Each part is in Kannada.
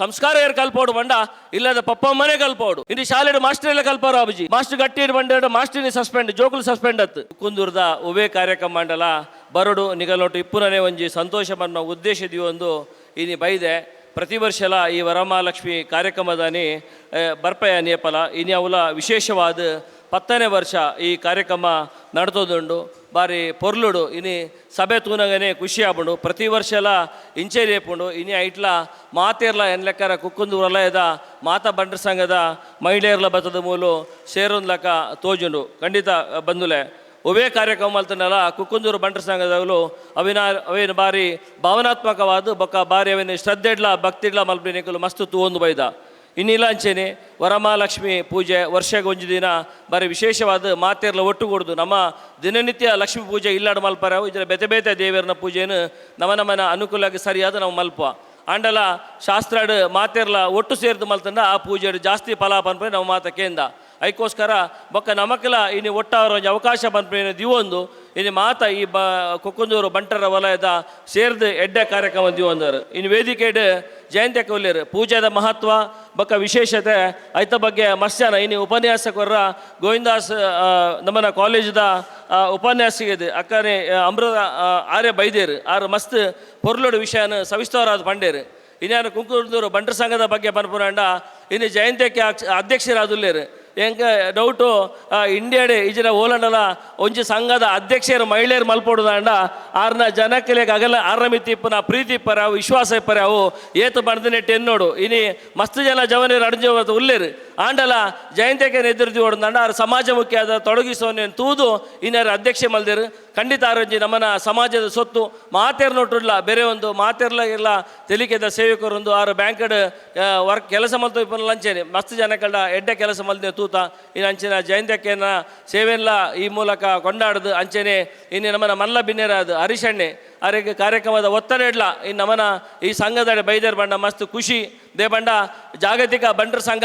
ಸಂಸ್ಕಾರ ಏರ್ ಕಲ್ಪೋಡು ಬಂಡ, ಇಲ್ಲದ ಪಪ್ಪಮ್ಮನೆ ಕಲ್ಪೋಡು. ಇಂದು ಶಾಲೆಡ್ ಮಾಸ್ಟರ್ ಎಲ್ಲ ಕಲ್ಪಾರ ಅಬಜಿ ಮಾಸ್ಟರ್ ಗಟ್ಟಿ ಬಂಡ ಮಾಸ್ಟರ್ನಿ ಸಸ್ಪೆಂಡ್, ಜೋಕುಲು ಸಸ್ಪೆಂಡ್ ಅತ್ತು. ಕುಂದೂರ್ದ ಉಭಯ ಕಾರ್ಯಕ್ರಮ ಮಂಡಲ, ಬರಡು ನಿಗಲೋಟು ಇಪ್ಪುನೇ ಒಂಜಿ ಸಂತೋಷ ಬನ್ನ ಉದ್ದೇಶದಿ ಒಂದು ಇನಿ ಬೈದೆ. ಪ್ರತಿ ವರ್ಷಲ ಈ ವರಮಹಾಲಕ್ಷ್ಮಿ ಕಾರ್ಯಕ್ರಮದಾನಿ ಬರ್ಪಯ ನೇಪಲ, ಇನಿ ಅವಲ ವಿಶೇಷವಾದ ಪತ್ತನೇ ವರ್ಷ ಈ ಕಾರ್ಯಕ್ರಮ ನಡೆದೋದುಂಡು ಬಾರಿ ಪೊರ್ಲುಡು, ಇನಿ ಸಭೆ ತೂನಗನೆ ಖುಷಿ ಆಪುಂಡು ಪ್ರತಿ ವರ್ಷ ಎಲ್ಲ ಇಂಚೆ ರೇಪುಂಡು ಇನಿ ಐಟ್ಲ ಮಾತೇರ್ಲ ಎನ್ಲೆಕ್ಕರ ಕುಕ್ಕುಂದು ವಲಯದ ಮಾತಾ ಬಂಡ್ರ ಸಂಘದ ಮಹಿಳೆಯರ್ಲ ಬತದ ಮೂಲು ಸೇರೊಂದ್ಲಕ ತೋಜುಂಡು. ಖಂಡಿತ ಬಂದುಲೆ. ಉಭಯ ಕಾರ್ಯಕ್ರಮ ಮಲ್ತನಲ್ಲ ಕುಕ್ಕುಂದೂರು ಬಂಟ್ರ ಸಂಘದವಳು ಅವಿನ, ಅವೇನು ಬಾರಿ ಭಾವನಾತ್ಮಕವಾದ ಬೊಕ್ಕ ಬಾರಿ ಅವೇನು ಶ್ರದ್ಧೆಡ್ಲ, ಭಕ್ತಿಡ್ಲ ಮಲ್ಪಿನಿಕಲು ಮಸ್ತ್ ತೂವೊಂದು ಬೈದ. ಇನ್ನಿಲ್ಲ ಅಂಚೆನೆ ವರಮಹಾಲಕ್ಷ್ಮಿ ಪೂಜೆ ವರ್ಷಕ್ಕೆ ಒಂದು ದಿನ ಬಾರಿ ವಿಶೇಷವಾದ ಮಾತೆರ್ಲ ಒಟ್ಟುಗೂಡ್ದು ನಮ್ಮ ದಿನನಿತ್ಯ ಲಕ್ಷ್ಮೀ ಪೂಜೆ ಇಲ್ಲಾಡ ಮಲ್ಪರ, ಇದರ ಬೆತೆ ಬೇತೆ ದೇವರನ ಪೂಜೆಯನ್ನು ನಮ್ಮ ನಮ್ಮನ ಅನುಕೂಲಕ್ಕೆ ಸರಿಯಾದ ನಾವು ಮಲ್ಪ ಆಂಡಲ ಶಾಸ್ತ್ರಾಡು ಮಾತೆರ್ಲ ಒಟ್ಟು ಸೇರಿದು ಮಲ್ತಂದ ಆ ಪೂಜೆ ಜಾಸ್ತಿ ಫಲ ಪನ್ಪೆ ನಾವು ಮಾತ ಕೇಂದ. ಅದಕ್ಕೋಸ್ಕರ ಬೊಕ್ಕ ನಮಕಲ ಇನ್ನು ಒಟ್ಟಾರ ಒಂದು ಅವಕಾಶ ಬಂದ್ಪೇನು ದಿವೊಂದು, ಇನ್ನು ಮಾತ ಈ ಬ, ಕೊಕ್ಕಂದೂರು ಬಂಟರ ವಲಯದ ಸೇರ್ದು ಎಡ್ಡೆ ಕಾರ್ಯಕ್ರಮ ದಿವೊಂದರು ಇನ್ನು ವೇದಿಕೆಡ್ ಜಯಂತಿ ಕೊಲ್ಲಿರು ಪೂಜೆದ ಮಹತ್ವ, ಬೊಕ್ಕ ವಿಶೇಷತೆ, ಐತ ಬಗ್ಗೆ ಮಸ್ಯಾನ ಇನ್ನು ಉಪನ್ಯಾಸಕರ ಗೋವಿಂದಾಸ್ ನಮ್ಮನ ಕಾಲೇಜ್ದ ಉಪನ್ಯಾಸಿಗಿದೆ ಅಕ್ಕನೆ ಅಮೃತ ಆರ್ಯ ಬೈದೇರು, ಆರು ಮಸ್ತ್ ಪೊರ್ಲುಡು ವಿಷಯನ ಸವಿಸ್ತರವಾದ ಪಂಡೇರು ಇನ್ಯಾನು ಕುಂಕುರ್ದೂರು ಬಂಟರ ಸಂಘದ ಬಗ್ಗೆ ಪನ್ಪುರಂಡ ಇನ್ನು ಜಯಂತಿಗೆ ಅಧ್ಯಕ್ಷರಾದುಲ್ಲೇರು. ಹೆಂಗೆ ಡೌಟು ಇಂಡಿಯಾಡೆ ಈಜಿನ ಓಲಂಡಲ ಒಂಜಿ ಸಂಘದ ಅಧ್ಯಕ್ಷರು ಮಹಿಳೆಯರು ಮಲ್ಪೊಡುದಾಂಡ ಆರ್ನ ಜನಕ್ಕಲೆಗೆ ಅಗಲ ಇಪ್ಪನ ಪ್ರೀತಿ ಇಪ್ಪರ ವಿಶ್ವಾಸ ಇಪ್ಪರ ಅವು, ಏತು ಬಣ್ದ ನೆಟ್ಟು ಎನ್ನೋಡು ಇನಿ ಮಸ್ತ್ ಜನ ಜವನೀರು ಅಡ್ಜವತ್ತು ಉಲ್ಲೇರು. ಆಂಡಲ ಜಯಂತಿಗೆ ಎದುರು ಓಡುದಂಡ ಆರು ಸಮಾಜ ಮುಖ್ಯದ ತೊಡಗಿಸೋನೇನು ತೂದು ಇನ್ನಾರು ಅಧ್ಯಕ್ಷೆ ಮಲ್ದೇರು. ಖಂಡಿತ ಆರೋಗ್ಯ ನಮ್ಮನ ಸಮಾಜದ ಸೊತ್ತು ಮಾತೇರ್ ನೋಟಿಲ್ಲ ಬೇರೆ ಒಂದು ಮಾತೇರ್ಲ ಇಲ್ಲ ತೆಲಿಕೆದ ಸೇವಕರೊಂದು ಆರು ಬ್ಯಾಂಕಡ್ ವರ್ಕ್ ಕೆಲಸ ಮಲ್ತು ಇಪ್ಪನ ಲಂಚೇನೆ ಮಸ್ತ್ ಜನಕಂಡ ಎಡ್ಡೆ ಕೆಲಸ ಮಲ್ದೆ ತೂತ. ಇನ್ನು ಅಂಚಿನ ಜಯಂತಕ್ಕೆನ ಸೇವೆಲ್ಲ ಈ ಮೂಲಕ ಕೊಂಡಾಡದು. ಅಂಚೆನೆ ಇನ್ನು ನಮ್ಮನ ಮಲ್ಲ ಬಿನ್ನೆರಾದ ಹರಿಶಣ್ಣೆ ಅವರಿಗೆ ಕಾರ್ಯಕ್ರಮದ ಒತ್ತಡ ಇಡ್ಲ. ಇನ್ನು ನಮ್ಮನ ಈ ಸಂಘದ ಬೈದರ್ ಬಂಡ ಮಸ್ತ್ ಖುಷಿ. ದೇ ಬಂಡ ಜಾಗತಿಕ ಬಂಡ್ರ ಸಂಘ.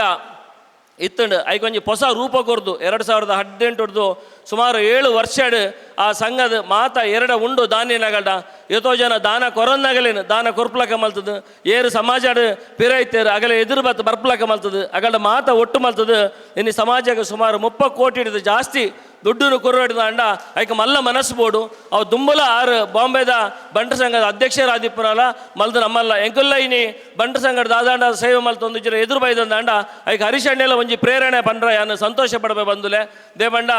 ಇತ್ತಂಡು. ಐಕೊಂಜಿ ಹೊಸ ರೂಪ ಕೊರ್ದು, ಎರಡು ಸಾವಿರದ ಹದಿನೆಂಟು ಸುಮಾರು ಏಳು ವರ್ಷಡ್ ಆ ಸಂಘದ ಮಾತ ಎರಡ ಉಂಡು ದಾನಿನಗಡ ಎಷ್ಟೋ ಜನ ದಾನ ಕೊರನ್ನಾಗಲೇನು ದಾನ ಕೊರ್ಪ್ಲಕ ಮಲ್ತದ. ಏರು ಸಮಾಜಡ್ ಪಿರೈತೇರು, ಅಗಲ ಎದುರು ಬತ್ ಬರ್ಪ್ಲಕ ಮಲ್ತದ. ಅಗಲ ಮಾತ ಒಟ್ಟು ಮಲ್ತದ. ಇನ್ನು ಸಮಾಜಕ್ಕೆ ಸುಮಾರು ಮುಪ್ಪ ಕೋಟಿ ಹಿಡಿದು ಜಾಸ್ತಿ ದುಡ್ಡು ಕುರುಡಿದ ಅಂಡ ಐಕ ಮಲ್ಲ ಮನಸ್ಸು ಬೋಡು. ಅವು ದುಂಬಲ ಆರು ಬಾಂಬೆದ ಬಂಟ ಸಂಘದ ಅಧ್ಯಕ್ಷರಾದಿಪ್ಪುರಲ್ಲ ಮಲ್ದು ನಮ್ಮಲ್ಲ. ಎಂಕುಲ್ಲ ಇನಿ ಬಂಟ ಸಂಘದ ದಾದಾಂಡ, ಸೇವೆ ಮಲ್ತೊಂದು ಜನ ಎದುರು ಬೈದಂದ ಅಂಡ. ಐಕ ಹರಿಶಣ್ಣೆಲ್ಲ ಒಂಜಿ ಪ್ರೇರಣೆ ಪಂಡ್ರ ಯಾನು ಸಂತೋಷ ಪಡಬೆ ಬಂದುಲೆ. ದೇ ಬಂಡ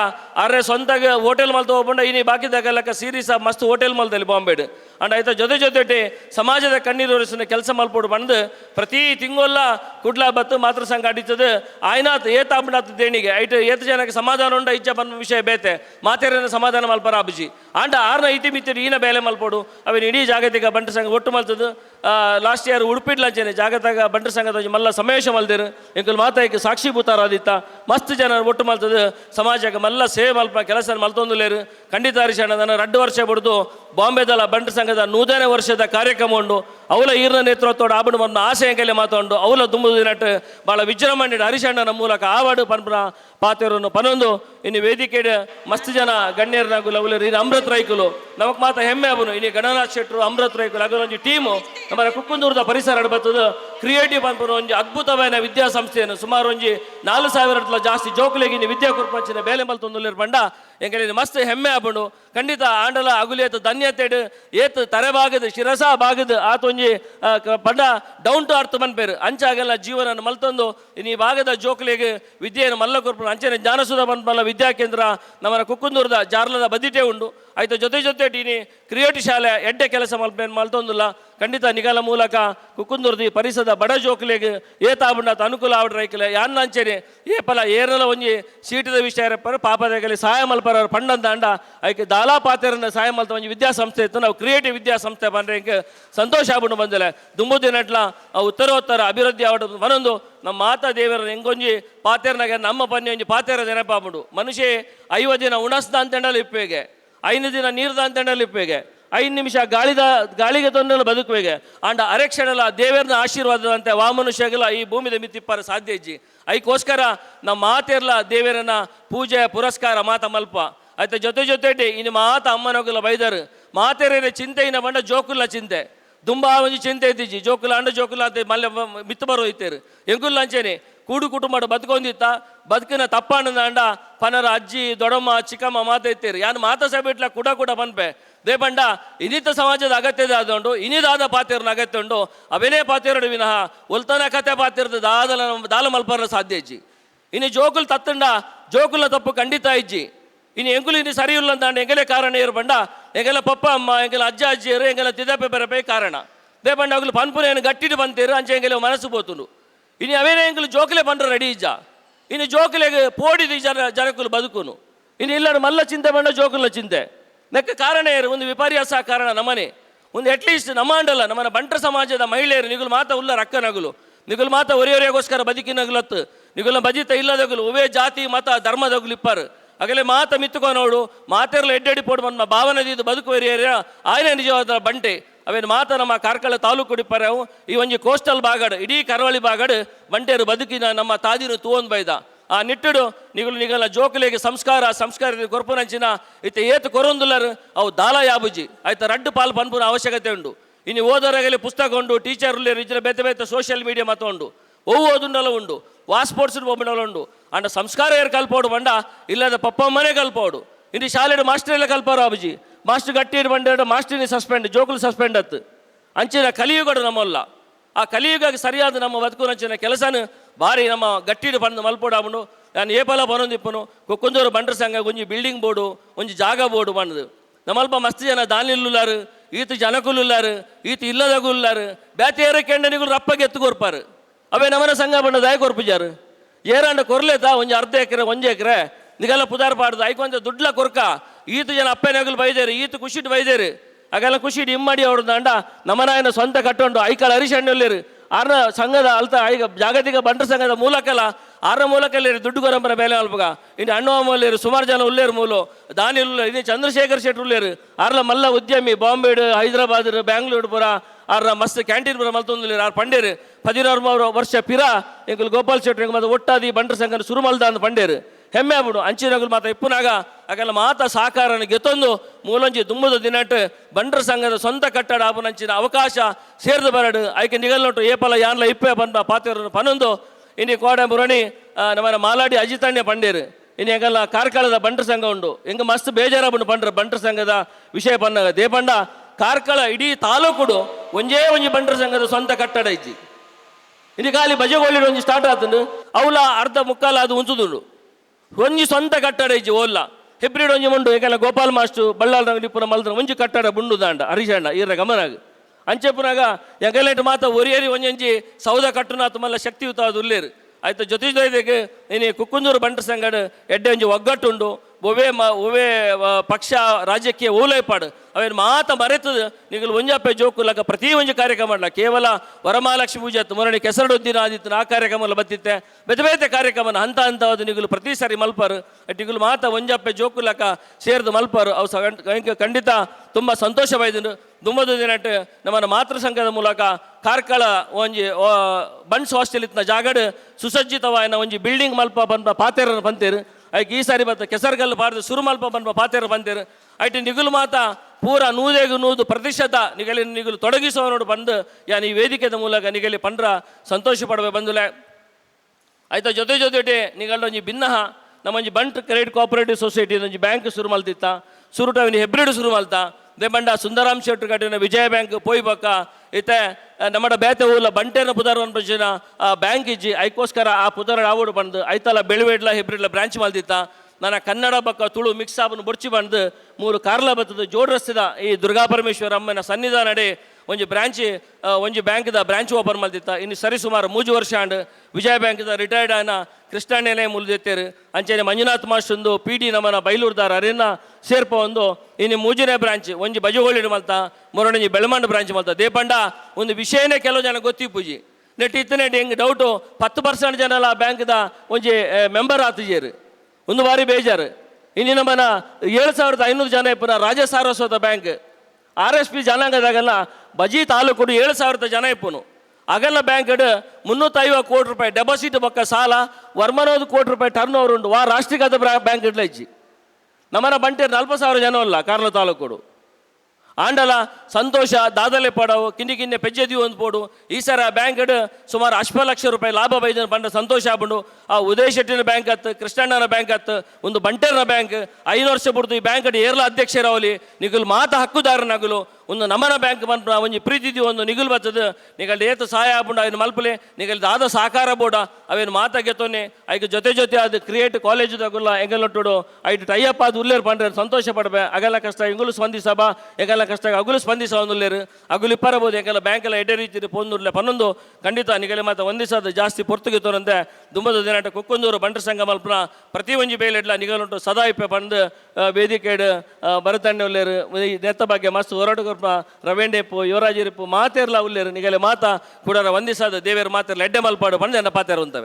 ಆರ್ರೆ ಸ್ವಂತಾಗ ಹೋಟೆಲ್ ಮಲ್ತು ಹೋಗ್ಬಂಡ, ಇನಿ ಬಾಕಿದಾಗೆಲ್ಲಕ ಸೀರೀಸ್ ಮಸ್ತ್ ಹೋಟೆಲ್ ಮಲ್ದಲ್ಲಿ ಬಾಂಬೆಡ್. ಅಂಡ್ ಐತ ಜೊತೆ ಜೊತೆಟಿ ಸಮಾಜದ ಕಣ್ಣೀರು ಒರೆಸಿನ ಕೆಲಸ ಮಲ್ಪೋಡು ಬಂದು ಪ್ರತಿ ತಿಂಗೊಲ್ಲ ಕುಡ್ಲ ಬತ್ತು ಮಾತೃ ಸಂಘ ಅಡಿತದು ಆಯ್ನಾತ್ ಏತಾಂಬನಾತ್ ದೇಣಿಗೆ. ಐಟ್ ಏತ ಜನಕ್ಕೆ ಸಮಾಧಾನ ಉಂಡ ಇಚ್ಛ ಬಂದ ವಿಷಯ ಬೇತೆ. ಮಾತೇರನ ಸಮಾಧಾನ ಮಲ್ಪರ ಅಭಿಜಿ. ಆಂಡ ಆರ್ನ ಇತಿ ಮಿತಿ ಈನ ಬೇಲೆ ಮಲ್ಪೋಡು. ಅವಿನ ಇಡೀ ಜಾಗತಿಕ ಬಂಟ ಸಂಘ ಒಟ್ಟು ಮಲ್ತದು. ಲಾಸ್ಟ್ ಇಯರ್ ಉಡುಪಿಡ್ ಲಂಚನೆ ಜಾಗತಿಕ ಬಂಟ ಸಂಘದ ಮಲ್ಲ ಸಮೇಶ ಮಲ್ದೇರು, ಎಂಕಲ್ ಮಾತಾಯ್ಕೆ ಸಾಕ್ಷಿಭೂತಾರಾದಿತ್ತ ಮಸ್ತ್ ಜನ ಒಟ್ಟು ಮಲ್ತದ. ಸಮಾಜಕ್ಕೆ ಮಲ್ಲ ಸೇವೆ ಮಲ್ಪ ಕೆಲಸ ಮಲ್ತೊಂದುಲೇರು ಖಂಡಿತ ಹರಿಶಣ್ಣದನ ರಡ್ಡು ವರ್ಷ ಬಿಡ್ದು ಬಾಂಬೆದಲ್ಲ ಬಂಡ್ರ ಸಂಘದ ನೂತನ ವರ್ಷದ ಕಾರ್ಯಕ್ರಮ ಉಂಡು ಅವಲ ಈರ್ನ ನೇತೃತ್ವದ ಆಬಡು ಮನ್ನ ಆಸೆ ಎಂಕಲೆ ಮಾತಾಡು. ಅವಲ ನಟ್ಟು ಭಾಳ ವಿಜೃಂಭಣೆ ಹರಿಶಣ್ಣನ ಮೂಲಕ ಆವಾಡು ಪನ್ಪನ ಪಾತೆರನ್ನು ಪನೊಂದು. ಇನ್ನು ವೇದಿಕೆ ಮಸ್ತ್ ಜನ ಗಣ್ಯರ್ನಾಗುಲ ಅವಲ ಇನ್ನು ಅಮೃತ್ ರೈಕುಲು. ನಮಕ್ ಮಾತ ಹೆಮ್ಮೆ ಅವನು ಇನ್ನು ಗಣನಾಥ್ ಶೆಟ್ರು ಅಮೃತ್ ರೈಕುಲು ಒಂಜಿ ಟೀಮು. ನಮ್ಮ ಕುಕ್ಕುಂದೂರದ ಪರಿಸರ ಬರ್ತದ ಕ್ರಿಯೇಟಿವ್ ಪನ್ಪನ ಒಂದು ಅದ್ಭುತವಾದ ವಿದ್ಯಾಸಂಸ್ಥೆಯನ್ನು ಸುಮಾರು ಒಂಜಿ ನಾಲ್ಕು ಸಾವಿರ ಜಾಸ್ತಿ ಜೋಕುಲೆಗೆ ಇನ್ನು ವಿದ್ಯಾ ಕುರ್ಪಂಚಿನ ಬೇಲೆ ಮಲ್ತೊಂದು ಬಂಡ. ಎಂಕಲಿನ ಮಸ್ತ್ ಹೆಮ್ಮೆ ಆಪುಂಡು ಖಂಡಿತ ಆಂಡಲ ಅಗುಲಿಯತ್ ಧನ್ಯತೆಡು ಏತ್ ತರೆ ಬಾಗದ, ಶಿರಸ ಬಾಗದ ಆತೊಂಜಿ ಪಂಡ ಡೌನ್ ಟು ಅರ್ತ್ ಮನ್ಪೇರು ಅಂಚಾಗೆಲ್ಲ ಜೀವನ ಮಲ್ತೊಂದು ಈ ಭಾಗದ ಜೋಕ್ಲಿಗೆ ವಿದ್ಯೆಯನ್ನು ಮಲ್ಲ ಕೊರ್ಪು ಅಂಚನೆ ಜ್ಞಾನಸುಧ ಮನ್ಪಲ್ಲ ವಿದ್ಯಾ ಕೇಂದ್ರ ನಮ್ಮನ ಕುಕ್ಕುಂದೂರದ ಜಾರ್ಲದ ಬದಿಟೆ ಉಂಡು. ಆಯ್ತು ಜೊತೆ ಜೊತೆ ಟೀನಿ ಕ್ರಿಯೇಟಿವ್ ಶಾಲೆ ಎಡ್ಡೆ ಕೆಲಸ ಮಲ್ಪೇನು ಮಲ್ತೊಂದಿಲ್ಲ. ಖಂಡಿತ ನಿಗಲ ಮೂಲಕ ಕುಕುಂದುರ್ದಿ ಪರಿಸದ ಬಡ ಜೋಕುಲಿಗೆ ಏತಾಬುಂಡಾತ ಅನುಕೂಲ ಆವಡ್ ರೈಕಲೆ ಯಾನ್ ಏ ಪಲ ಏರಲ ಒಂಜಿ ಸೀಟದ ವಿಷಯ ಪರ ಪಾಪದಗಲಿ ಸಹಾಯ ಮಲ್ಪರ ಪಂಡಂದ ಐಕೆ ದಾಲಾ ಪಾತೆರನ್ನ ಸಹಾಯ ಮಲ್ತ ಒಂಜಿ ವಿದ್ಯಾಸಂಸ್ಥೆ ಇತ್ತು. ನಾವು ಕ್ರಿಯೇಟಿವ್ ವಿದ್ಯಾಸಂಸ್ಥೆ ಬಂದ್ರೆ ಸಂತೋಷ ಆಗ್ಬಿಟ್ಟು ಬಂದಿಲ್ಲ ದುಂಬುದಿ ದಿನಟ್ಲ ಉತ್ತರೋತ್ತರ ಅಭಿವೃದ್ಧಿ ಆವಡ್ ಮನೊಂದು ನಮ್ಮ ಮಾತಾ ದೇವರ ಹೆಂಗೊಂಜಿ ಪಾತೆರ್ನಾಗ ನಮ್ಮ ಪನ್ನಿ ಒಂಜಿ ಪಾತೆರ ನೆನಪಾಗ್ಬಿಡು. ಮನುಷ್ಯ ಐವ ದಿನ ಉಣಸ್ದ ಅಂತಂಡಲ್ಲಿ ಇಪ್ಪೆಗೆ ಐದು ದಿನ ನೀರ್ದ ಅಂತಂಡಲ್ಲಿ ಇಪ್ಪೇಗೆ ಐದು ನಿಮಿಷ ಗಾಳಿದ, ಗಾಳಿಗೆ ತೊಂದರೆ ಬದುಕುವೆಗೆ ಅಂಡ ಅರೆಕ್ಷಣಲ ದೇವರನ ಆಶೀರ್ವಾದದಂತೆ ವಾಮನುಷ್ಯಗಲ ಈ ಭೂಮಿದ ಮಿತಿಪ್ಪರ ಸಾಧ್ಯ ಇಜ್ಜಿ. ಐಕೋಸ್ಕರ ನಮ್ಮ ಮಾತೆರ್ಲ ದೇವರನ ಪೂಜೆ, ಪುರಸ್ಕಾರ, ಮಾತ ಮಲ್ಪ ಆಯ್ತಾ, ಜೊತೆ ಜೊತೆ ಇನ್ನು ಮಾತ ಅಮ್ಮನೊಗಲ ಬೈದರು. ಮಾತೆರೇನೆ ಇನ್ನ ಬಂಡ ಜೋಕುಲ್ಲ ಚಿಂತೆ. ದುಂಬಾ ಒಂಜಿ ಚಿಂತೆ ಇದ್ದಿಜ್ಜಿ ಜೋಕುಲ ಅಂಡ ಜೋಕುಲ ಅಂತ ಮಲ್ಲೆ ಮಿತ್ತು ಬರೋ ಇತ್ತೇರು. ಹೆಂಗುಲ್ಲ ಅಂಚೇನೆ ಕೂಡು ಕುಟುಂಬ ಬದುಕೊಂದಿತ್ತ ಬದುಕಿನ ತಪ್ಪಾಣದ ಅಂಡ ಪನರ ಅಜ್ಜಿ, ದೊಡಮ್ಮ, ಚಿಕ್ಕಮ್ಮ ಮಾತೈತೀರಿ. ಮಾತ ಸಬಿಟ್ಲ ಕೂಡ ಕೂಡ ದೇ ಪಂಡ, ಇನ್ನಿತ ಸಮಾಜದ ಅಗತ್ಯದ ಅದೊಂದು ಇನಿದಾದ ಪಾತಿರನ ಅಗತ್ಯ ಉಂಡು ಅವೇನೇ ಪಾತಿರಡು ವಿನಃ ಒಲ್ತನ ಕತೆ ಪಾತಿರದ ದಾದಲ ದಾಲ ಮಲ್ಪರ ಸಾಧ್ಯ ಇಜ್ಜಿ. ಇನ್ನು ಜೋಕುಲ್ ತತ್ತಂಡ ಜೋಕುಲ ತಪ್ಪು ಖಂಡಿತ ಇಜ್ಜಿ. ಇನ್ನು ಎಂಗುಲು ಇನ್ನು ಸರಿ ಇಲ್ಲ ಅಂತ ಎಂಗಲೇ ಕಾರಣ ಇರು ಬಂಡ ಎಂಗೆಲ್ಲ ಪಪ್ಪ, ಅಮ್ಮ ಎಂಗೆಲ್ಲ ಅಜ್ಜ, ಅಜ್ಜಿಯರು ಎಂಗೆಲ್ಲ ತಿದಪ್ಪೆ ಬರಪೇ ಕಾರಣ. ದೇ ದೇಪಂಡ ಪನ್ಪುನ ಏನು ಗಟ್ಟಿಟ್ಟು ಬಂತೀರು, ಅಂಚೆ ಎಂಗೆಲ್ಲ ಮನಸ್ಸು ಪೋತುಂಡು. ಇನ್ನು ಅವೇನೇ ಎಂಗುಲು ಜೋಕುಲೆ ಬಂದ್ರೆ ರೆಡಿ ಇಜ್ಜ. ಇನ್ನು ಜೋಕಲೆಗೆ ಪೋಡಿದ ಜನ, ಜನಕುಲು ಬದುಕುನು. ಇನ್ನು ಇಲ್ಲ ಮಲ್ಲ ಚಿಂತೆ ಬಂಡ ಜೋಕುಲ ಚಿಂತೆ. ನೆಕ್ಕ ಕಾರಣ ಏರು ಒಂದು ವಿಪರ್ಯಾಸ ಕಾರಣ ನಮನೆ ಒಂದು ಅಟ್ಲೀಸ್ಟ್ ನಮ್ಮ ಅಂಡಲ್ಲ ನಮ್ಮನ ಬಂಟ್ರ ಸಮಾಜದ ಮಹಿಳೆಯರು, ನಿಗುಲು ಮಾತ ಉಲ್ಲ ರಕ್ಕ ನಗುಲು. ನಿಗುಲು ಮಾತ ಒರೆಯೊರೆಗೋಸ್ಕರ ಬದುಕಿನಗುಲತ್ತು ನಿಗುಲ ಬಜಿತ ಇಲ್ಲದಗುಲು, ಉವೇ, ಜಾತಿ, ಮತ, ಧರ್ಮದಗುಲು ಇಪ್ಪರು. ಆಗಲೇ ಮಾತ ಮಿತ್ತುಕೋ ನೋಡು, ಮಾತೆರ್ಲ ಎಡ್ಡೆಡಿ ಪೋಡು ಭಾವನೆ ಭಾವನದಿದ್ದು ಬದುಕು ಒರಿಯರ ಆಯ್ನ ನಿಜವಾದ ಬಂಟೆ. ಅವೇನು ಮಾತ ನಮ್ಮ ಕಾರ್ಕಳ ತಾಲೂಕು ಡಿಪ್ಪರವು ಈ ಒಂಜಿ ಕೋಸ್ಟಲ್ ಬಾಗಡ್, ಇಡೀ ಕರಾವಳಿ ಬಾಗಡ್ ಬಂಟೇರು ಬದುಕಿನ ನಮ್ಮ ತಾದಿರು ತೂವೊಂದು ಬೈದ. ಆ ನಿಟ್ಟುಡು ನಿಗಲು ನಿಗಲ ಜೋಕುಲೆಗೆ ಸಂಸ್ಕಾರ ಸಂಸ್ಕಾರ ಕೊರ್ಪುನಂಚಿನ ಇತ್ತೆ ಏತು ಕೊರೊಂದುಲ್ಲರು ಅವು ದಾಲ ಯಾಬುಜಿ. ಆಯ್ತು ರಡ್ಡು ಪಾಲು ಪನ್ಪುನ ಅವಶ್ಯಕತೆ ಉಂಡು. ಇನ್ನು ಓದೋರಾಗಲಿ ಪುಸ್ತಕ ಉಂಡು ಟೀಚರ್ ಇಜ್ರ ಬೇತೆ ಬೇತೆ ಸೋಷಿಯಲ್ ಮೀಡಿಯಾ ಮತ ಉಂಡು. ಓ ಓದುಂಡಲ ಉಂಡು ವಾಸ್ಪೋರ್ಟ್ಸ್ ಸ್ಪೋರ್ಟ್ಸ್ ಬೊಮ್ಮನಲ ಉಂಡು. ಅಂಡ ಸಂಸ್ಕಾರ ಏರು ಕಲ್ಪೋಡು ಬಂಡ ಇಲ್ಲದ ಪಪ್ಪ ಮನೆ ಕಲ್ಪೋಡು. ಇನ್ನು ಶಾಲೆಡು ಮಾಸ್ಟರ್ ಎಲ್ಲ ಕಲ್ಪೋರು ಅಬುಜಿ ಮಾಸ್ಟರ್ ಗಟ್ಟಿ ಮಾಸ್ಟರ್ ಮಾಸ್ಟರ್ನಿ ಸಸ್ಪೆಂಡ್ ಜೋಕುಲು ಸಸ್ಪೆಂಡ್ ಅತ್ತು ಅಂಚಿನ ಕಲಿಯುಗಡು ನಮ್ಮಲ್ಲ. ಆ ಕಲಿಯುಗಕ್ಕೆ ಸರಿಯಾದ ನಮ್ಮ ಬದುಕುನಂಚಿನ ಕೆಲಸನ ಭಾರಿ ನಮ್ಮ ಗಟ್ಟಿಡು ಬಂದು ಮಲ್ಪೋಡಾಬಂಡು ನಾನು ಏಪಲ ಬರೋದಿಪ್ಪನು ಕೊಂಜೂರು ಬಂಡ್ರ ಸಂಘ ಒಂಜಿ ಬಿಲ್ಡಿಂಗ್ ಬೋರ್ಡು ಒಂಜಿ ಜಾಗ ಬೋರ್ಡು ಬಂದದು. ನಮ್ಮಲ್ಪ ಮಸ್ತ್ ಜನ ದಾನಿಲ್ಲುಲ್ಲಾರು ಈತ ಜನಕುಲ್ಲುಲ್ಲಾರು ಈತ ಇಲ್ಲದಗುಲ್ಲಾರು, ಬ್ಯಾತಿಯರ ಕೆಂಡನಿಗಳು ರಪ್ಪಗೆ ಎತ್ತುಕೊರ್ಪಾರು. ಅವೇ ನಮನ ಸಂಘ ಬಂಡ ದಾಯ ಕೊರ್ಪಿಜಾರು. ಏರಂಡ ಕೊರ್ಲೇತಾ ಒಂಜಿ ಅರ್ಧ ಎಕರೆ, ಒಂಜಿ ಎಕರೆ ನಿಗಲ್ಲ ಪುದಾರ ಪಾಡ್ದು ಐಕೊಂಚ ದುಡ್ಲ ಕೊರ್ಕ ಈತ ಜನ ಅಪ್ಪನಗಲು ಬೈದೇರು, ಈತ ಖುಷಿಟ್ಟು ಬೈದೇರು. ಆಗೆಲ್ಲ ಖುಷಿ ಇಮ್ಮಡಿ ಅವ್ರದ್ದು ಅಂಡ ನಮನಾಯನ ಸ್ವಂತ ಕಟ್ಟೊಂಡು. ಐಕಳ ಹರಿಶಣ್ಣಲ್ಲಿರು. ಆರ್ನ ಸಂಘದ ಅಲ್ತ ಐಗ ಜಾಗತಿಕ ಬಂಟ್ರ ಸಂಘದ ಮೂಲಕಲ್ಲ ಆರ್ನ ಮೂಲಕಲ್ಲಿರು ದುಡ್ಡು ಗೊರಂಬರ ಬೇಲೆ ಅಲ್ಪಗ. ಇನ್ನು ಅಣ್ಣು ಸುಮಾರು ಜನ ಉಲ್ಲೇರು ಮೂಲು. ದಾನಿ ಉಲ್ಲ ಇನ್ನು ಚಂದ್ರಶೇಖರ್ ಶೆಟ್ರು ಉಲ್ಲೇರು. ಆರ್ಲ ಮಲ್ಲ ಉದ್ಯಮಿ, ಬಾಂಬೆಡು, ಹೈದರಾಬಾದ್, ಬ್ಯಾಂಗ್ಳೂರು ಪುರ. ಆರ್ನ ಮಸ್ತ್ ಕ್ಯಾಂಟೀನ್ ಪುರ ಮಲ್ತೊಂದುಲ್ಲೇರು ಆರು ಪಂಡೇರು. ಪದಿನಾರು ವರ್ಷ ಪಿರ. ಎಂಕುಲು ಗೋಪಾಲ್ ಶೆಟ್ರು ಮತ್ತೆ ಒಟ್ಟಾದಿ ಬಂಟ್ರ ಸಂಘನ ಸುರು ಮಲ್ದ ಅಂತ ಪಂಡೇರು. ಹೆಮ್ಮೆ ಆಗ್ಬಿಡು. ಅಂಚಿನಗಲು ಮಾತ ಇಪ್ಪುನಾಗ ಆಗಲ್ಲ ಮಾತ ಸಾಕಾರನ ಗೆತ್ತೊಂದು ಮೂಲಂಜಿ ದುಮ್ಮದ ದಿನಟ್ ಬಂಡ್ರ ಸಂಘದ ಸ್ವಂತ ಕಟ್ಟಡ ಆಪುನಂಚಿನ ಅವಕಾಶ ಸೇರ್ದು ಬರಡು. ಐಕೆ ನಿಗಲ್ನೊಟ್ಟು ಏಪಲ ಯಾನ್ಲ ಇಪ್ಪೆ ಬಂದ ಪಾತ್ರ ಪನೊಂದು. ಇನ್ನು ಕೋಡೆ ಮುರಣಿ ನಮ್ಮ ಮಾಲಾಡಿ ಅಜಿತಣ್ಯ ಪಂಡೇರು ಇನ್ನು ಹೆಂಗಲ್ಲ ಕಾರ್ಕಳದ ಬಂಟ್ರ ಸಂಘ ಉಂಡು. ಹೆಂಗ ಮಸ್ತ್ ಬೇಜಾರ ಬಂಡು ಪಂಡ್ರ ಬಂಟ್ರ ಸಂಘದ ವಿಷಯ ಪನ್ನಾಗ ದೇಪಂಡ, ಕಾರ್ಕಳ ಇಡೀ ತಾಲೂಕುಡು ಒಂಜೇ ಒಂಜಿ ಬಂಟ್ರ ಸಂಘದ ಸ್ವಂತ ಕಟ್ಟಡ ಇಜ್ಜಿ. ಇಲ್ಲಿ ಖಾಲಿ ಬಜೆಗೋಳಿ ಒಂಜಿ ಸ್ಟಾರ್ಟ್ ಆತುಂಡು. ಅವಲ ಅರ್ಧ ಮುಕ್ಕಾಲ ಅದು ಉಂಚುದುಂಡು. ಒಂಜಿ ಸ್ವಂತ ಕಟ್ಟಡ ಇಜ್ಜಿ ಓಲ್ಲ. ಹೆಬ್ರಿಡ್ ಒಂಜಿ ಮುಂಡು ಏಕೆಲ್ಲ ಗೋಪಾಲ್ ಮಾಸ್ಟು ಬಳ್ಳಾಳ ಪುರ ಮಲ್ದ್ರ ಒಂಜಿ ಕಟ್ಟಡ ಬುಂಡು ದಾಂಡ ಹರಿಶಾಂಡ ಇರ ಗಮನಾಗ. ಅಂಚೆಪುನಾಗ ಎಂಗಲೇಟ್ ಮಾತ ಒರಿಯರಿ ಒಂಜಿ ಸೌಧ ಕಟ್ಟುನಾಥ ಮಲ್ಲ ಶಕ್ತಿ ಅದು ಉಲ್ಲೇರು. ಆಯ್ತು ಜೊತೆ ಜೊತೆಗೆ ನೀನು ಕುಕ್ಕುಂದೂರು ಬಂಟ್ರ ಸಂಗಡ ಎಡ್ಡೆ ಒಂಜಿ ಒಗ್ಗಟ್ಟುಂಡು ಒವೇ ಮ, ಒವೇ ಪಕ್ಷ ರಾಜಕೀಯ ಓಲೈಪಾಡು. ಅವೇನು ಮಾತ ಮರೆತದ ನಿಗಲು ಒಂಜಪ್ಪೆ ಜೋಕುಲಕ ಪ್ರತಿ ಒಂಜಿ ಕಾರ್ಯಕ್ರಮ ಮಾಡಲ? ಕೇವಲ ವರಮಹಾಲಕ್ಷ್ಮಿ ಪೂಜೆ ಮೊರಣಿ ಕೆಸರಡೊದ್ದಿನ ಆದಿತ್ತು ಆ ಕಾರ್ಯಕ್ರಮ ಬತ್ತಿತ್ತೆ. ಬೇತೆ ಬೇತೆ ಕಾರ್ಯಕ್ರಮನ ಹಂತ ಹಂತವಾದ ನಿಗಲು ಪ್ರತಿ ಸಾರಿ ಮಲ್ಪರು. ನಿಗಲು ಮಾತ ಒಂಜಪ್ಪೆ ಜೋಕುಲಕ ಸೇರ್ದು ಮಲ್ಪರು. ಅವು ಖಂಡಿತ ತುಂಬ ಸಂತೋಷವಾಯ್ದು ದುಮ್ಮದು ದಿನಟ್ ನಮ್ಮನ ಮಾತೃ ಸಂಘದ ಮೂಲಕ ಕಾರ್ಕಳ ಒಂಜಿ ಬನ್ಸ್ ಹಾಸ್ಟೆಲ್ ಇತ್ತಿನ ಜಾಗಡ್ ಸುಸಜ್ಜಿತವಾಯಿನ ಒಂಜಿ ಬಿಲ್ಡಿಂಗ್ ಮಲ್ಪ ಬಂದ ಪಾತೆರ. ಬಂತೇರು ಐಕ್ ಈ ಸಾರಿ ಬತ್ತ ಕೆಸರ್ಗಲ್ಲು ಪಾರ್ದು ಸುರು ಮಲ್ಪ ಬಂದ ಪಾತೆರ. ಬಂತೇರು ಐಟಿ ನಿಗುಲು ಮಾತ ಪೂರ ನೂದೆಗೆ ನೂದು ಪ್ರತಿಶತ ನಿಗಲಿ ನಿಗಲು ತೊಡಗಿಸುವವನೋಡು ಬಂದು ಯಾನ್ ಈ ವೇದಿಕೆದ ಮೂಲಕ ನಿಗಲಿ ಪಂಡ್ರ ಸಂತೋಷ ಪಡುವೆ ಬಂದುಲೆ. ಆಯ್ತಾ, ಜೊತೆ ಜೊತೆಟೆ ನಿಗಲ್ಡ ಒಂಜಿ ಭಿನ್ನಹ, ನಮ್ಮೊಂಜಿ ಬಂಟ್ ಕ್ರೆಡಿಟ್ ಕೋಆಪರೇಟಿವ್ ಸೊಸೈಟಿ ಒಂಜಿ ಬ್ಯಾಂಕ್ ಶುರು ಮಲ್ತಿತ್ತ ಸುರುಟ ಅವನಿ ಹೆಬ್ರಿಡ್ ಶುರು ಮಲ್ತ ದೇಬಂಡ ಸುಂದರಾಮ್ ಶೆಟ್ರು ಕಟ್ಟಿನ ವಿಜಯ ಬ್ಯಾಂಕ್ ಪೋಯ್ ಪಕ್ಕ. ಇತ್ತೆ ನಮ್ಮಡ ಬೇತೆ ಊಲ ಬಂಟೇನ ಪುದರ್ ಅನ್ಪಜಿನ ಆ, ಬ್ಯಾಂಕ್ ಇಜ್ಜಿ, ಐಕೋಸ್ಕರ ಆ ಪುದರ್ ಆವಡು ಬಂದು, ಐತಲ ಬೆಳುವೆಡ್ಲ ಹೆಬ್ರಿಡ್ಲ ಬ್ರಾಂಚ್ ಮಲ್ತಿತ್ತ ನನ್ನ ಕನ್ನಡ ಬಕ್ಕ ತುಳು ಮಿಕ್ಸ್ ಆಪನ್ನು ಬೊಡ್ಚಿ ಬಂದು ಮೂರು ಕಾರ್ಲ ಬತ್ತದ ಜೋಡ್ ರಸ್ತೆದ ಈ ದುರ್ಗಾ ಪರಮೇಶ್ವರ ಅಮ್ಮನ ಸನ್ನಿಧಾನ ನಡೆ ಒಂಜಿ ಬ್ರಾಂಚ್ ಒಂಜಿ ಬ್ಯಾಂಕ್ದ ಬ್ರಾಂಚ್ ಓಪನ್ ಮಲ್ತಿತ್ತ ಇನ್ನು ಸರಿ ಸುಮಾರು ಮೂಜು ವರ್ಷ ಆಂಡ್ ವಿಜಯ ಬ್ಯಾಂಕ್ದ ರಿಟೈರ್ಡ್ ಆನ ನಿಲಯ ಮುಲ್ದೆತ್ತೇರು ಅಂಚೆನೆ ಮಂಜುನಾಥ್ ಮಾಸ್ಟೊಂದು ಪಿ ಡಿ ನಮ್ಮನ ಬೈಲೂರ್ದಾರ ಅರಿನ ಸೇರ್ಪ ಒಂದು. ಇನ್ನು ಮೂಜನೇ ಬ್ರಾಂಚ್ ಒಂಜಿ ಬಜಗೋಳಿ ಮಲ್ತ ಮೊರೊಂಜಿ ಬೆಳಮಂಡ ಬ್ರಾಂಚ್ ಮಲ್ತ. ದೇಪಂಡ ಒಂದು ವಿಷಯನೇ ಕೆಲವು ಜನ ಗೊತ್ತಿಪ್ಪುಜಿ ನೆಟ್ ಇತ್ತನೆ ಹೆಂಗೆ ಡೌಟು ಪತ್ತು ಪರ್ಸೆಂಟ್ ಜನ ಬ್ಯಾಂಕ್ದ ಒಂಜಿ ಮೆಂಬರ್ ಆತಿಜೇರು. ಒಂದು ಬಾರಿ ಬೇಜಾರು. ಇನ್ನು ನಮ್ಮನ ಏಳು ಸಾವಿರದ ಐನೂರು ಜನ ಇಪ್ಪನ ರಾಜ್ಯ Saraswat bank, R S P ಜನಾಂಗದಾಗೆಲ್ಲ ಬಜಿ ತಾಲೂಕು ಏಳು ಸಾವಿರದ ಜನ ಇಪ್ಪನು ಅಗಲ್ಲ ಬ್ಯಾಂಕ್ ಮುನ್ನೂತ್ತೈವತ್ತು ಕೋಟಿ ರೂಪಾಯಿ ಡೆಪಾಸಿಟ್ ಬೊಕ್ಕ ಸಾಲ, ವರ್ಮನೋದು ಕೋಟಿ ರೂಪಾಯಿ ಟರ್ನ್ ಓವರ್ ಉಂಟು. ವಾ ರಾಷ್ಟ್ರೀಕೃತ ಬ್ಯಾಂಕ್ ಇಡ್ಲಿ ನಮ್ಮನ ಬಂಟೆ ನಲ್ವತ್ತು ಸಾವಿರ ಜನ ಅಲ್ಲ ಕಾರ್ಲ ತಾಲೂಕು ಆಂಡಲ, ಸಂತೋಷ, ದಾದಲೆ ಪಡವು ಕಿಂಡಿ ಕಿನ್ನೆ ಪೆಜ್ಜೆದಿ ಒಂದು ಪೋಡು. ಈ ಸರ ಬ್ಯಾಂಕ್ ಸುಮಾರು ಅಷ್ಟ ಲಕ್ಷ ರೂಪಾಯಿ ಲಾಭ ಬೈದನ ಪಂಡ ಸಂತೋಷ ಆಗ್ಬಿಡು. ಆ ಉದಯ ಶೆಟ್ಟಿನ ಬ್ಯಾಂಕ್ ಅತ್ತು ಕೃಷ್ಣಣ್ಣನ ಬ್ಯಾಂಕ್ ಅತ್ತು ಒಂದು ಬಂಟೇರ್ನ ಬ್ಯಾಂಕ್. ಐದು ವರ್ಷ ಬಿಡ್ತು ಈ ಬ್ಯಾಂಕ್ ಏರ್ಲ ಅಧ್ಯಕ್ಷರಾವಲಿ ನಿಗುಲು ಮಾತ ಹಕ್ಕುದಾರನಾಗಲು ಒಂದು ನಮನ ಬ್ಯಾಂಕ್ ಬಂದು ಒಂಜಿ ಪ್ರೀತಿದಿ ಒಂದು ನಿಗುಲ್ ಬಚ್ಚದ ನಿಗಲ್ ಏತ ಸಹಾಯ ಆಗ್ಬಿಡು ಅಯ್ನ ಮಲ್ಪಲೆ. ನಿಗಲ್ ಆದ ಸಾಕಾರ ಬೋಡ, ಅವೇನು ಮಾತ ಗೆತ್ತೋನೆ ಐಕ ಜೊತೆ ಜೊತೆ ಅದು ಕ್ರಿಯೇಟ್ ಕಾಲೇಜ್ ತಗೊಲ್ಲ ಎಂಗಲೊಟ್ಟುಡು ಐಟು ಟೈಅಪ್ ಅದು ಉಲ್ಲೇರು ಪಂಡ್ರೆ, ಸಂತೋಷ ಪಡ್ಬೆ. ಅಗಲ ಕಷ್ಟ ಎಂಗುಲು ಸ್ಪಂದಿಸಬ ಎಂಗಲ ಕಷ್ಟ, ಅಗುಲು ಸ್ಪಂದಿಸ ಒಂದುಲ್ಲೇರು ಅಗುಲು ಇಪ್ಪರಬಹುದು ಬ್ಯಾಂಕ್ ಎಲ್ಲ ಎಡೆ ರೀತಿ ಪೊಂದುರ್ಲೆ ಪನ್ನೊಂದು, ಖಂಡಿತ ನಿಗಲೆ ಮಾತ ಒಂದಿಸದ ಜಾಸ್ತಿ ಪೊರ್ತುಗಿತ್ತೋರಂತೆ ದುಂಬದ ದಿನಾಟ ಕುಕ್ಕೊಂದೂರು ಬಂಡ್ರ ಸಂಘ ಮಲ್ಪನ, ಪ್ರತಿ ಒಂಜಿ ಬೇಲೆಡ್ಲ ನಿಗಲುಂಟು ಸದಾ ಇಪ್ಪೆ ಪಂದು ವೇದಿಕೆಡ್ ಭರತಣ್ಣ ಉಲ್ಲೇರು. ನೆತ್ತ ಬಗ್ಗೆ ಮಸ್ತ್ ಹೋರಾಟ ಕೊರ್ಪ ರವೇಂಡೇಪು ಯುವರಾಜಿರಿಪ್ಪು ಮಾತೇರ್ಲ ಉಲ್ಲೇರು ನಿಗಲೆ ಮಾತ ಕೂಡ ವಂದಿಸಾದ ದೇವೇರು ಮಾತೇರ್ಲ, ಎಡ್ಡೆ ಮಲ್ಪಾಡು ಪಂಡ ಜನ ಪಾತೇರು ಅಂತವೆ.